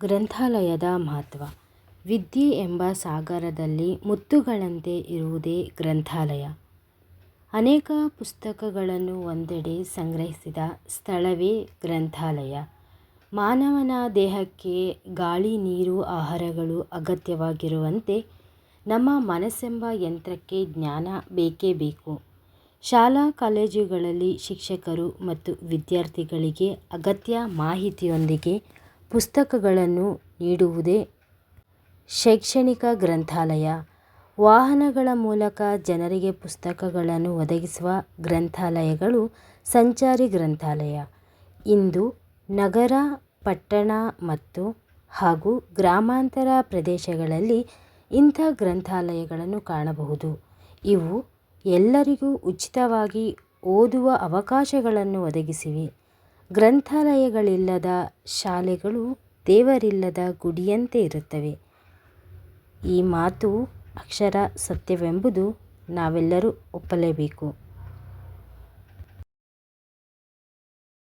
ಗ್ರಂಥಾಲಯದ ಮಹತ್ವ. ವಿದ್ಯೆ ಎಂಬ ಸಾಗರದಲ್ಲಿ ಮುತ್ತುಗಳಂತೆ ಇರುವುದೇ ಗ್ರಂಥಾಲಯ. ಅನೇಕ ಪುಸ್ತಕಗಳನ್ನು ಒಂದೆಡೆ ಸಂಗ್ರಹಿಸಿದ ಸ್ಥಳವೇ ಗ್ರಂಥಾಲಯ. ಮಾನವನ ದೇಹಕ್ಕೆ ಗಾಳಿ, ನೀರು, ಆಹಾರಗಳು ಅಗತ್ಯವಾಗಿರುವಂತೆ ನಮ್ಮ ಮನಸ್ಸೆಂಬ ಯಂತ್ರಕ್ಕೆ ಜ್ಞಾನ ಬೇಕೇ ಬೇಕು. ಶಾಲಾ ಕಾಲೇಜುಗಳಲ್ಲಿ ಶಿಕ್ಷಕರು ಮತ್ತು ವಿದ್ಯಾರ್ಥಿಗಳಿಗೆ ಅಗತ್ಯ ಮಾಹಿತಿಯೊಂದಿಗೆ ಪುಸ್ತಕಗಳನ್ನು ನೀಡುವುದೇ ಶೈಕ್ಷಣಿಕ ಗ್ರಂಥಾಲಯ. ವಾಹನಗಳ ಮೂಲಕ ಜನರಿಗೆ ಪುಸ್ತಕಗಳನ್ನು ಒದಗಿಸುವ ಗ್ರಂಥಾಲಯಗಳು ಸಂಚಾರಿ ಗ್ರಂಥಾಲಯ. ಇಂದು ನಗರ, ಪಟ್ಟಣ ಮತ್ತು ಹಾಗೂ ಗ್ರಾಮಾಂತರ ಪ್ರದೇಶಗಳಲ್ಲಿ ಇಂಥ ಗ್ರಂಥಾಲಯಗಳನ್ನು ಕಾಣಬಹುದು. ಇವು ಎಲ್ಲರಿಗೂ ಉಚಿತವಾಗಿ ಓದುವ ಅವಕಾಶಗಳನ್ನು ಒದಗಿಸಿವೆ. ಗ್ರಂಥಾಲಯಗಳಿಲ್ಲದ ಶಾಲೆಗಳು ದೇವರಿಲ್ಲದ ಗುಡಿಯಂತೆ ಇರುತ್ತವೆ. ಈ ಮಾತು ಅಕ್ಷರ ಸತ್ಯವೆಂಬುದು ನಾವೆಲ್ಲರೂ ಒಪ್ಪಲೇಬೇಕು.